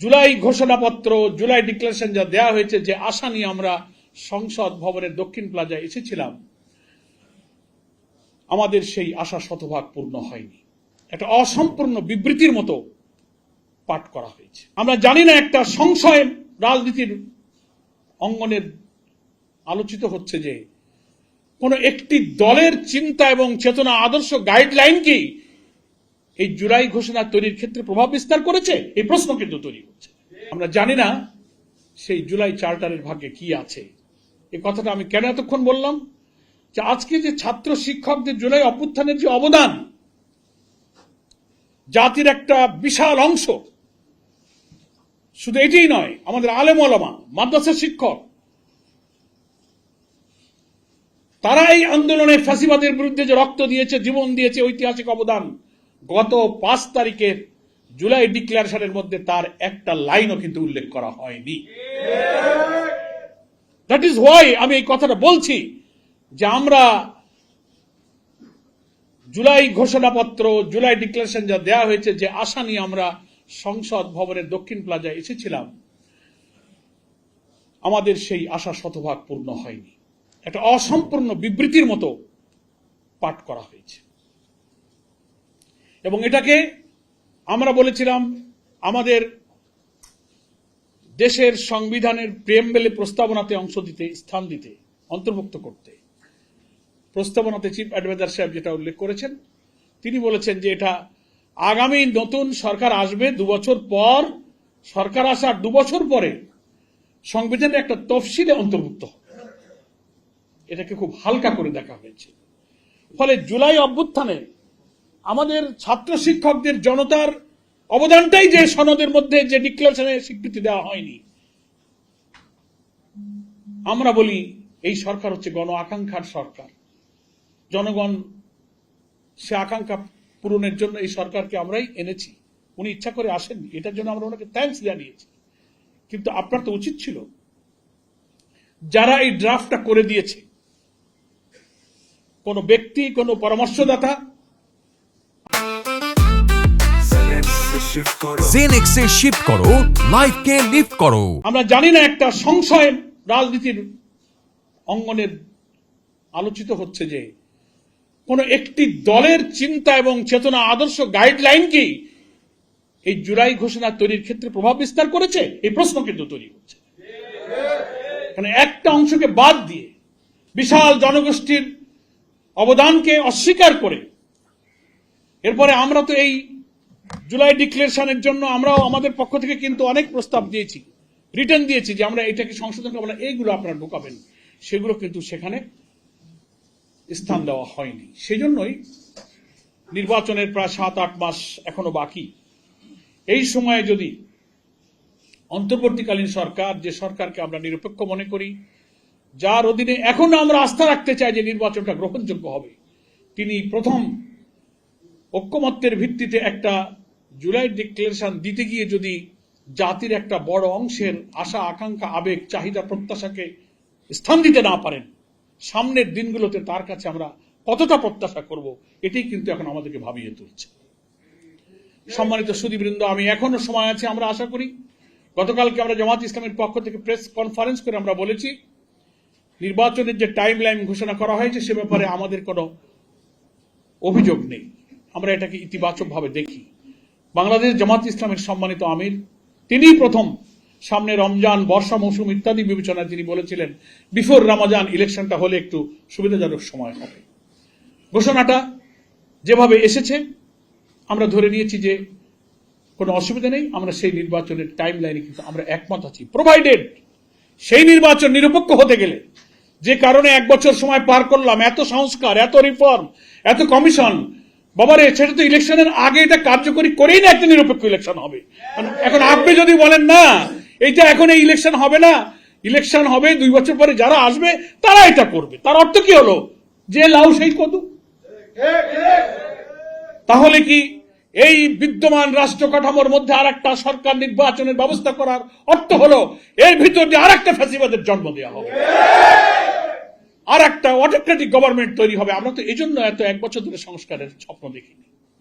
জুলাই ঘোষণাপত্র, জুলাই ডিক্লারেশন যা দেওয়া হয়েছে যে আশা নিয়ে আমরা সংসদ ভবনের দক্ষিণ প্লাজায় এসেছিলাম, আমাদের সেই আশা শতভাগ পূর্ণ হয়নি। একটা অসম্পূর্ণ বিবৃতির মতো পাঠ করা হয়েছে। আমরা জানি না একটা সংশয় রাজনীতির অঙ্গনের আলোচিত হচ্ছে যে কোন একটি দলের চিন্তা এবং চেতনা আদর্শ গাইডলাইন কি? এই জুলাই ঘোষণা তৈরির ক্ষেত্রে প্রভাব বিস্তার করেছে? এই প্রশ্ন কিন্তু তৈরি হচ্ছে। আমরা জানি না সেই জুলাই চার্টারের ভাগ্যে কি আছে। এই কথাটা আমি কেন এতক্ষণ বললাম? যে আজকে যে ছাত্র শিক্ষকদের জুলাই অভ্যুত্থানের যে অবদান, জাতির একটা বিশাল অংশ, শুধু এটাই নয়, আমাদের আলেম আলমা মাদ্রাসা শিক্ষক তারা এই আন্দোলনে ফ্যাসিবাদের বিরুদ্ধে যে রক্ত দিয়েছে, জীবন দিয়েছে, ঐতিহাসিক অবদান গত পাঁচ তারিখের জুলাই ডিক্লারেশনের মধ্যে তার একটা লাইনও কিন্তু উল্লেখ করা হয়নি। দ্যাট ইজ ওয়াই আমি এই কথাটা বলছি যে আমরা জুলাই ঘোষণাপত্র, জুলাই ডিক্লারেশন যা দেওয়া হয়েছে, যে আশা নিয়ে আমরা সংসদ ভবনের দক্ষিণ প্লাজায় এসেছিলাম, আমাদের সেই আশা শতভাগ পূর্ণ হয়নি। একটা অসম্পূর্ণ বিবৃতির মতো পাঠ করা হয়েছে। এবং এটাকে আমরা বলেছিলাম আমাদের দেশের সংবিধানের প্রেম বেলে প্রস্তাবনাতে অংশ দিতে, স্থান দিতে, অন্তর্ভুক্ত করতে। প্রস্তাবনাতে চিফ অ্যাডভাইজার সাহেব যেটা উল্লেখ করেছেন, তিনি বলেছেন যে এটা আগামী নতুন সরকার আসবে দু বছর পর, সরকার আসার দু বছর পরে সংবিধানের একটা তফসিলে অন্তর্ভুক্ত হবে। এটাকে খুব হালকা করে দেখা হয়েছে। ফলে জুলাই অভ্যুত্থানে আমাদের ছাত্র শিক্ষকদের জনতার অবদানটাই যে সনদের মধ্যে যে ডিক্লারেশনে স্বীকৃতি দেওয়া হয়নি। আমরা বলি, এই সরকার হচ্ছে গণ আকাঙ্ক্ষার সরকার। জনগণ, সে আকাঙ্ক্ষা পূরণের জন্য এই সরকারকে আমরাই এনেছি। উনি ইচ্ছা করে আসেননি। এটার জন্য আমরা ওনাকে থ্যাঙ্কস জানিয়েছি। কিন্তু আপনার তো উচিত ছিল। যারা এই ড্রাফটটা করে দিয়েছে, কোনো ব্যক্তি, কোনো পরামর্শদাতা জেনেক্সে শিফট করো লাইফকে লিফট করো। আমরা জানি না একটা সংশয় রাজনীতির অঙ্গনের আলোচিত হচ্ছে যে কোন একটি দলের চিন্তা এবং চেতনা আদর্শ গাইডলাইন কি এই জুলাই ঘোষণা তৈরির ক্ষেত্রে প্রভাব বিস্তার করেছে? এই প্রশ্ন কিন্তু তৈরি হচ্ছে। মানে একটা অংশকে বাদ দিয়ে বিশাল জনগোষ্ঠীর অবদানকে অস্বীকার করে এরপরে আমরা তো এই জুলাই ডিক্লারেশনের জন্য আমরাও আমাদের পক্ষ থেকে কিন্তু অনেক প্রস্তাব দিয়েছি, রিটার্ন দিয়েছি যে আমরা এটাকে সংশোধন করব না, এইগুলো আপনারা ঢোকাবেন। সেগুলো কিন্তু সেখানে স্থান দেওয়া হয়নি। সেই জন্যই নির্বাচনের প্রায় সাত, আট মাস এখনও বাকি। এই সময়ে যদি অন্তর্বর্তীকালীন সরকার, যে সরকারকে আমরা নিরপেক্ষ মনে করি, যার অধীনে এখনও আমরা আস্থা রাখতে চাই যে নির্বাচনটা গ্রহণযোগ্য হবে, তিনি প্রথম ঐক্যমত্যের ভিত্তিতে একটা জুলাই ডিক্লারেশন দিতে গিয়ে যদি জাতির একটা বড় অংশের আশা, আকাঙ্ক্ষা, আবেগ, চাহিদা, প্রত্যাশাকে স্থান দিতে না পারেন, সামনের দিনগুলোতে তার কাছে আমরা কতটা প্রত্যাশা করব, এটাই কিন্তু এখন আমাদেরকে ভাবিয়ে তুলছে। সম্মানিত সুদীবৃন্দ আমি এখনও সময় আছে, আমরা আশা করি। গতকালকে আমরা জামাত ইসলামের পক্ষ থেকে প্রেস কনফারেন্স করে আমরা বলেছি, নির্বাচনের যে টাইম লাইন ঘোষণা করা হয়েছে, সে ব্যাপারে আমাদের কোনো অভিযোগ নেই। আমরা এটাকে ইতিবাচকভাবে দেখি। বাংলাদেশ জামাত ইসলামের সম্মানিত আমির। তিনিই প্রথম সামনে রমজান, বর্ষা, মৌসুম ইত্যাদি বিবেচনায় তিনি বলেছিলেন, বিফোর রামাজান ইলেকশনটা হলে একটু সুবিধাজনক সময় হবে। ঘোষণাটা যেভাবে এসেছে, আমরা ধরে নিয়েছি যে কোনো অসুবিধা নেই, আমরা সেই নির্বাচনের টাইম লাইনে কিন্তু আমরা একমত আছি। প্রোভাইডেড সেই নির্বাচন নিরপেক্ষ হতে গেলে যে কারণে এক বছর সময় পার করলাম, এত সংস্কার, এত রিফর্ম এত কমিশন বাবারে সেটা তো ইলেকশনের আগে এটা কার্যকরী করেই না একটা নিরপেক্ষ ইলেকশন হবে। এখন আপনি যদি বলেন না, এইটা এখন এই ইলেকশন হবে না, ইলেকশন হবে দুই বছর পরে যারা আসবে, তারা এটা করবে। তার অর্থ কি হলো? যে লাউ সেই কদু। তাহলে কি এই বিদ্যমান রাষ্ট্র কাঠামোর মধ্যে আর একটা সরকার নির্বাচনের ব্যবস্থা করার অর্থ হলো, এর ভিতর দিয়ে আর একটা ফ্যাসিবাদের জন্ম দেওয়া হবে। আর একটা অটোক্রেটিক গভর্নমেন্ট তৈরি হবে। আমরা তো এই জন্য এত এক বছর ধরে সংস্কারের স্বপ্ন দেখিনি।